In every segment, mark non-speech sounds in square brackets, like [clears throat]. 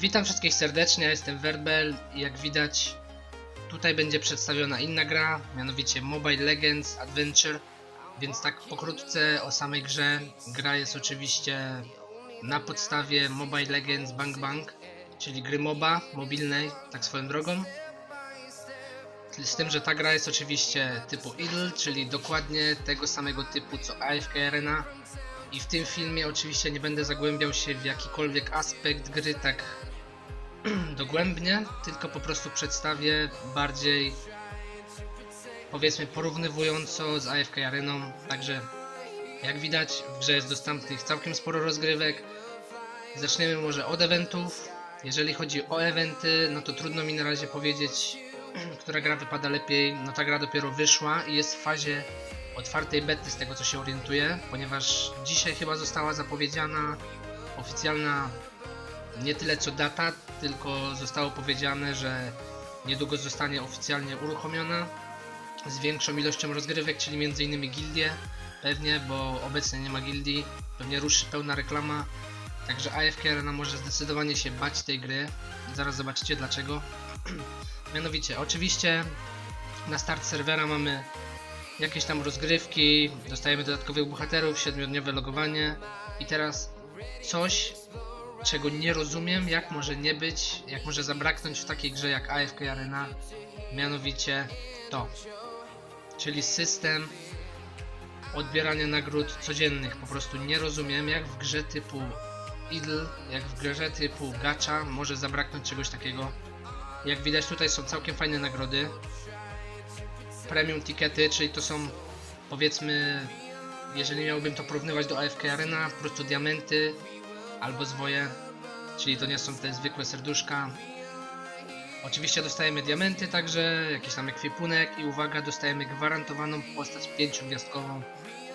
Witam wszystkich serdecznie, jestem Werbel i jak widać tutaj będzie przedstawiona inna gra, mianowicie Mobile Legends Adventure, więc tak pokrótce o samej grze. Gra jest oczywiście na podstawie Mobile Legends Bang Bang, czyli gry MOBA mobilnej, tak swoją drogą. Z tym, że ta gra jest oczywiście typu idle, czyli dokładnie tego samego typu co AFK Arena. I w tym filmie oczywiście nie będę zagłębiał się w jakikolwiek aspekt gry tak [clears throat] dogłębnie, tylko po prostu przedstawię bardziej powiedzmy porównywująco z AFK Areną. Także jak widać w grze jest dostępnych całkiem sporo rozgrywek. Zaczniemy może od eventów. Jeżeli chodzi o eventy, no to trudno mi na razie powiedzieć, [clears throat] która gra wypada lepiej. No ta gra dopiero wyszła i jest w fazie otwartej bety z tego co się orientuję, ponieważ dzisiaj chyba została zapowiedziana oficjalna nie tyle co data, tylko zostało powiedziane, że niedługo zostanie oficjalnie uruchomiona z większą ilością rozgrywek, czyli m.in. gildie pewnie, bo obecnie nie ma gildii, pewnie ruszy pełna reklama, także AFK Arena może zdecydowanie się bać tej gry, zaraz zobaczycie dlaczego. [clears throat] Mianowicie, oczywiście na start serwera mamy jakieś tam rozgrywki, dostajemy dodatkowych bohaterów, 7-dniowe logowanie i teraz coś, czego nie rozumiem, jak może nie być, jak może zabraknąć w takiej grze jak AFK Arena, mianowicie to, czyli system odbierania nagród codziennych. Po prostu nie rozumiem, jak w grze typu idle, jak w grze typu gacha może zabraknąć czegoś takiego. Jak widać tutaj są całkiem fajne nagrody. Premium tickety, czyli to są powiedzmy, jeżeli miałbym to porównywać do AFK Arena, po prostu diamenty albo zwoje, czyli to nie są te zwykłe serduszka. Oczywiście dostajemy diamenty, także jakiś tam ekwipunek i uwaga, dostajemy gwarantowaną postać pięciogwiazdkową.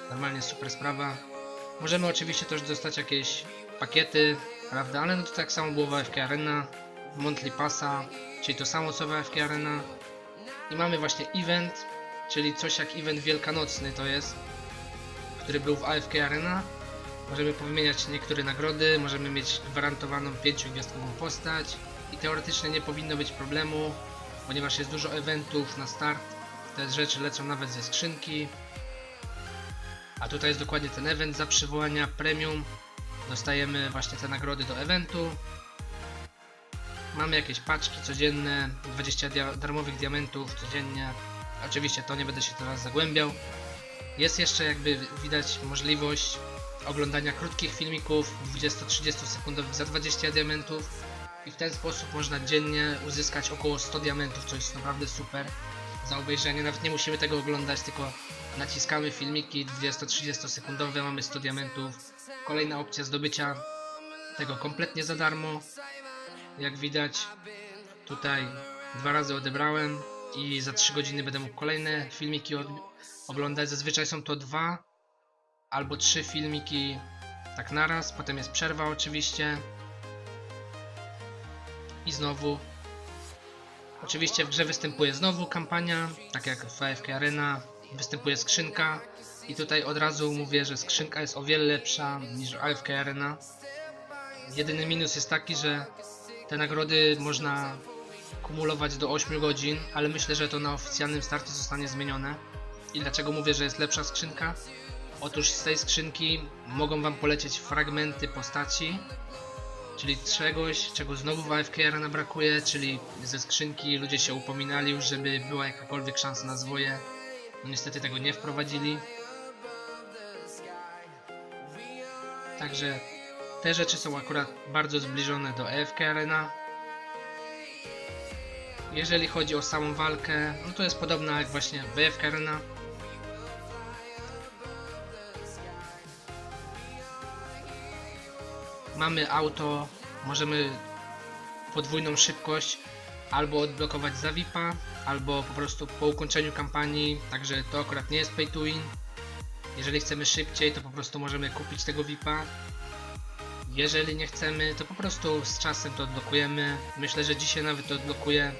Normalnie super sprawa. Możemy oczywiście też dostać jakieś pakiety, prawda, ale no to tak samo było w AFK Arena, Monthly Passa, czyli to samo co w AFK Arena. I mamy właśnie event, czyli coś jak event wielkanocny to jest, który był w AFK Arena. Możemy powymieniać niektóre nagrody, możemy mieć gwarantowaną 5-gwiazdkową postać i teoretycznie nie powinno być problemu, ponieważ jest dużo eventów na start. Te rzeczy lecą nawet ze skrzynki. A tutaj jest dokładnie ten event za przywołania premium. Dostajemy właśnie te nagrody do eventu. Mamy jakieś paczki codzienne, 20 dia darmowych diamentów codziennie. Oczywiście to nie będę się teraz zagłębiał. Jest jeszcze jakby widać możliwość oglądania krótkich filmików 20-30 sekundowych za 20 diamentów i w ten sposób można dziennie uzyskać około 100 diamentów, co jest naprawdę super za obejrzenie. Nawet nie musimy tego oglądać, tylko naciskamy filmiki 20-30 sekundowe, mamy 100 diamentów. Kolejna opcja zdobycia tego kompletnie za darmo. Jak widać tutaj dwa razy odebrałem i za 3 godziny będę mógł kolejne filmiki oglądać. Zazwyczaj są to dwa albo trzy filmiki tak naraz, potem jest przerwa oczywiście. I znowu oczywiście w grze występuje znowu kampania, tak jak w AFK Arena występuje skrzynka. I tutaj od razu mówię, że skrzynka jest o wiele lepsza niż AFK Arena. Jedyny minus jest taki, że te nagrody można kumulować do 8 godzin, ale myślę, że to na oficjalnym starcie zostanie zmienione. I dlaczego mówię, że jest lepsza skrzynka? Otóż z tej skrzynki mogą Wam polecieć fragmenty postaci, czyli czegoś, czego znowu w AFK Arena brakuje, czyli ze skrzynki ludzie się upominali już, żeby była jakakolwiek szansa na zwoje. No niestety tego nie wprowadzili. Także te rzeczy są akurat bardzo zbliżone do AFK Arena. Jeżeli chodzi o samą walkę, no to jest podobna jak właśnie w AFK Arena. Mamy auto, możemy podwójną szybkość albo odblokować za VIP-a, albo po prostu po ukończeniu kampanii, także to akurat nie jest pay to win. Jeżeli chcemy szybciej, to po prostu możemy kupić tego VIP-a. Jeżeli nie chcemy, to po prostu z czasem to odblokujemy. Myślę, że dzisiaj nawet to odblokuję.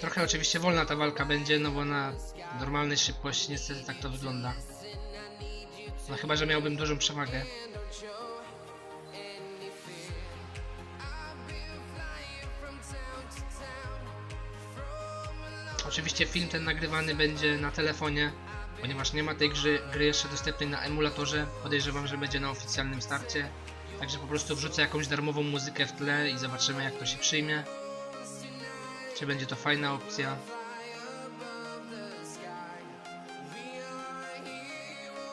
Trochę oczywiście wolna ta walka będzie, no bo na normalnej szybkości niestety tak to wygląda. No chyba, że miałbym dużą przewagę. Oczywiście film ten nagrywany będzie na telefonie, ponieważ nie ma tej gry, gry jeszcze dostępnej na emulatorze. Podejrzewam, że będzie na oficjalnym starcie. Także po prostu wrzucę jakąś darmową muzykę w tle i zobaczymy jak to się przyjmie. Czy będzie to fajna opcja.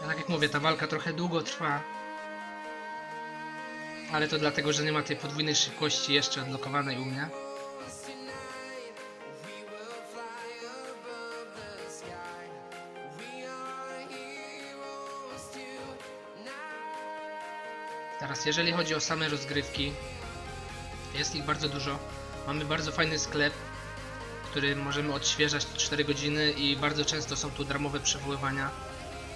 Tak jak mówię, ta walka trochę długo trwa. Ale to dlatego, że nie ma tej podwójnej szybkości jeszcze odblokowanej u mnie. Teraz jeżeli chodzi o same rozgrywki, jest ich bardzo dużo. Mamy bardzo fajny sklep, który możemy odświeżać co 4 godziny i bardzo często są tu darmowe przywoływania.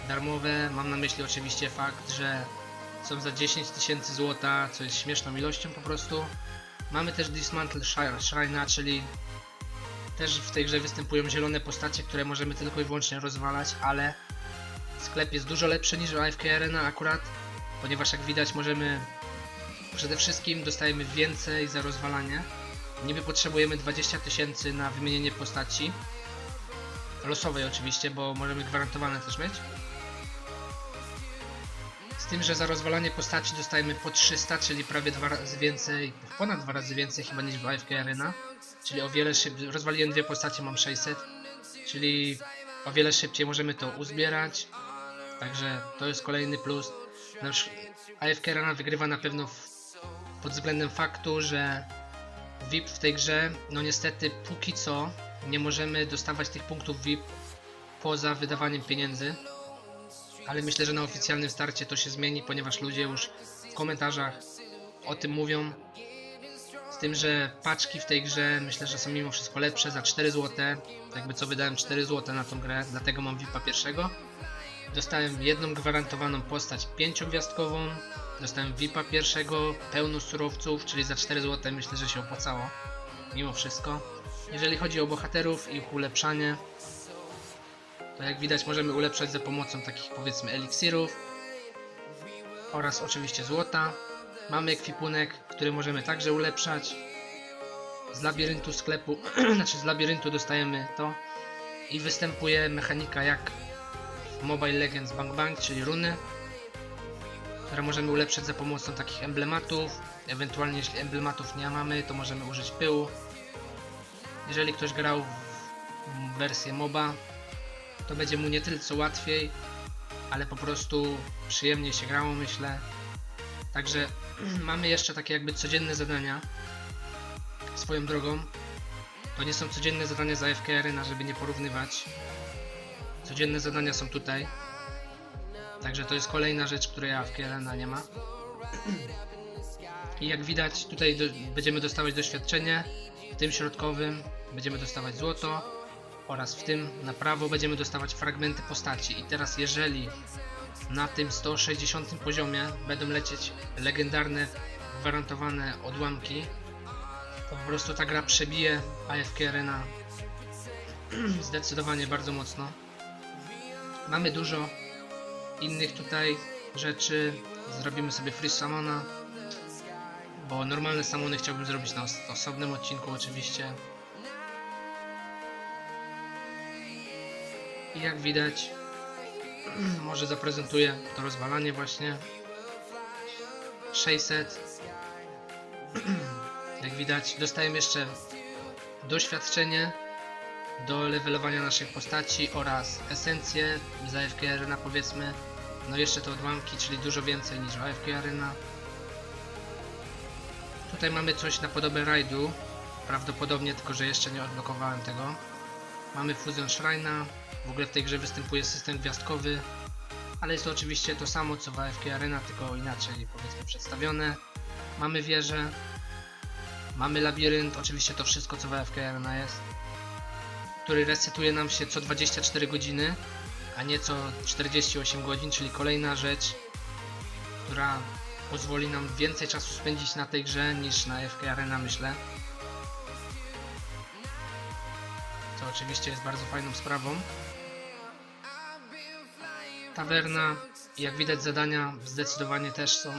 Darmowe, mam na myśli oczywiście fakt, że są za 10 tysięcy złota, co jest śmieszną ilością po prostu. Mamy też Dismantle Shri- Shrina, czyli też w tej grze występują zielone postacie, które możemy tylko i wyłącznie rozwalać, ale sklep jest dużo lepszy niż AFK Arena akurat, ponieważ jak widać możemy przede wszystkim dostajemy więcej za rozwalanie. Niby potrzebujemy 20 tysięcy na wymienienie postaci. Losowej oczywiście, bo możemy gwarantowane też mieć. Tym, że za rozwalanie postaci dostajemy po 300, czyli prawie dwa razy więcej, ponad dwa razy więcej chyba niż w AFK Arena. Czyli o wiele szybciej, rozwaliłem dwie postacie, mam 600, czyli o wiele szybciej możemy to uzbierać. Także to jest kolejny plus. Nasz AFK Arena wygrywa na pewno w, pod względem faktu, że VIP w tej grze, no niestety póki co nie możemy dostawać tych punktów VIP poza wydawaniem pieniędzy. Ale myślę, że na oficjalnym starcie to się zmieni, ponieważ ludzie już w komentarzach o tym mówią. Z tym, że paczki w tej grze myślę, że są mimo wszystko lepsze za 4 zł. Jakby co wydałem 4 zł na tą grę, dlatego mam VIPa pierwszego. Dostałem jedną gwarantowaną postać 5-gwiazdkową. Dostałem VIPa pierwszego, pełno surowców, czyli za 4 zł myślę, że się opłacało. Mimo wszystko. Jeżeli chodzi o bohaterów i ich ulepszanie, to jak widać możemy ulepszać za pomocą takich powiedzmy eliksirów oraz oczywiście złota. Mamy ekwipunek, który możemy także ulepszać. Z labiryntu sklepu, [clears throat] znaczy z labiryntu dostajemy to i występuje mechanika jak w Mobile Legends Bang Bang, czyli runy, które możemy ulepszać za pomocą takich emblematów. Ewentualnie jeśli emblematów nie mamy, to możemy użyć pyłu. Jeżeli ktoś grał w wersję MOBA, to będzie mu nie tyle co łatwiej, ale po prostu przyjemniej się grało, myślę. Także [clears throat] mamy jeszcze takie jakby codzienne zadania. Swoją drogą, to nie są codzienne zadania za AFK Arena, żeby nie porównywać. Codzienne zadania są tutaj. Także to jest kolejna rzecz, której AFK Arena nie ma. [clears throat] I jak widać, tutaj do, będziemy dostawać doświadczenie. W tym środkowym będziemy dostawać złoto oraz w tym na prawo będziemy dostawać fragmenty postaci. I teraz jeżeli na tym 160 poziomie będą lecieć legendarne, gwarantowane odłamki, to po prostu ta gra przebije AFK Arena [clears throat] zdecydowanie bardzo mocno. Mamy dużo innych tutaj rzeczy. Zrobimy sobie free summona, bo normalne summony chciałbym zrobić na os osobnym odcinku oczywiście. I jak widać, [clears throat] może zaprezentuję to rozwalanie właśnie. 600. [clears throat] Jak widać, dostajemy jeszcze doświadczenie do levelowania naszych postaci oraz esencję z AFK Arena powiedzmy. No jeszcze te odłamki, czyli dużo więcej niż AFK Arena. Tutaj mamy coś na podobę rajdu. Prawdopodobnie, tylko że jeszcze nie odblokowałem tego. Mamy Fusion Shrina. W ogóle w tej grze występuje system gwiazdkowy. Ale jest to oczywiście to samo co w AFK Arena, tylko inaczej powiedzmy przedstawione. Mamy wieżę. Mamy labirynt, oczywiście to wszystko co w AFK Arena jest. Który resetuje nam się co 24 godziny, a nie co 48 godzin, czyli kolejna rzecz, która pozwoli nam więcej czasu spędzić na tej grze niż na AFK Arena myślę. Co oczywiście jest bardzo fajną sprawą. Tawerna jak widać zadania zdecydowanie też są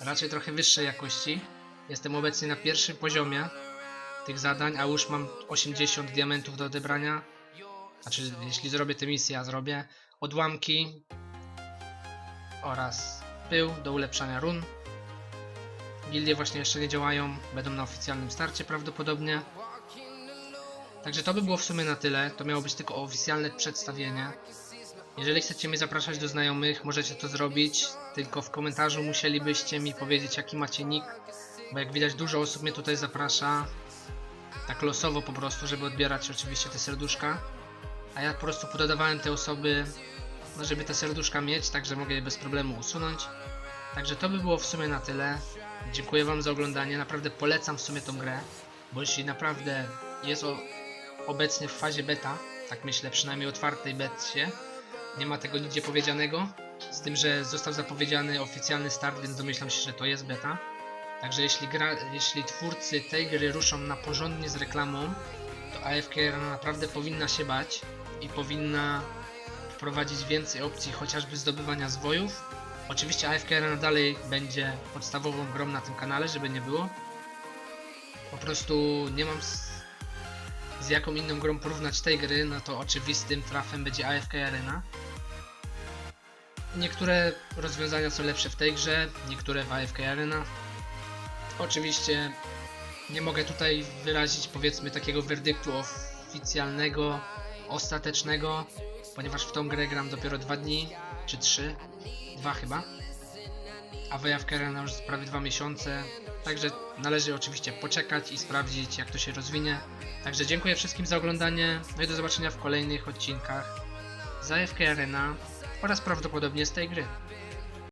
raczej trochę wyższej jakości. Jestem obecnie na pierwszym poziomie tych zadań, a już mam 80 diamentów do odebrania. Znaczy, jeśli zrobię tę misję, a zrobię odłamki oraz pył do ulepszania run. Gildie właśnie jeszcze nie działają, będą na oficjalnym starcie prawdopodobnie. Także to by było w sumie na tyle. To miało być tylko oficjalne przedstawienie. Jeżeli chcecie mnie zapraszać do znajomych, możecie to zrobić, tylko w komentarzu musielibyście mi powiedzieć jaki macie nick, bo jak widać dużo osób mnie tutaj zaprasza, tak losowo po prostu, żeby odbierać oczywiście te serduszka, a ja po prostu pododawałem te osoby, no żeby te serduszka mieć, także mogę je bez problemu usunąć. Także to by było w sumie na tyle. Dziękuję Wam za oglądanie, naprawdę polecam w sumie tą grę, bo jeśli naprawdę jest o, obecnie w fazie beta, tak myślę, przynajmniej otwartej becie, nie ma tego nigdzie powiedzianego, z tym, że został zapowiedziany oficjalny start, więc domyślam się, że to jest beta. Także jeśli, gra, jeśli twórcy tej gry ruszą na porządnie z reklamą, to AFK naprawdę powinna się bać i powinna wprowadzić więcej opcji chociażby zdobywania zwojów. Oczywiście AFK dalej będzie podstawową grą na tym kanale, żeby nie było. Po prostu nie mam z, jaką inną grą porównać tej gry, no to oczywistym trafem będzie AFK Arena. Niektóre rozwiązania są lepsze w tej grze, niektóre w AFK Arena. Oczywiście nie mogę tutaj wyrazić powiedzmy takiego werdyktu oficjalnego, ostatecznego, ponieważ w tą grę gram dopiero dwa dni, czy trzy, dwa chyba. A w AFK Arena już prawie dwa miesiące, także należy oczywiście poczekać i sprawdzić jak to się rozwinie. Także dziękuję wszystkim za oglądanie, no i do zobaczenia w kolejnych odcinkach z AFK Arena oraz prawdopodobnie z tej gry.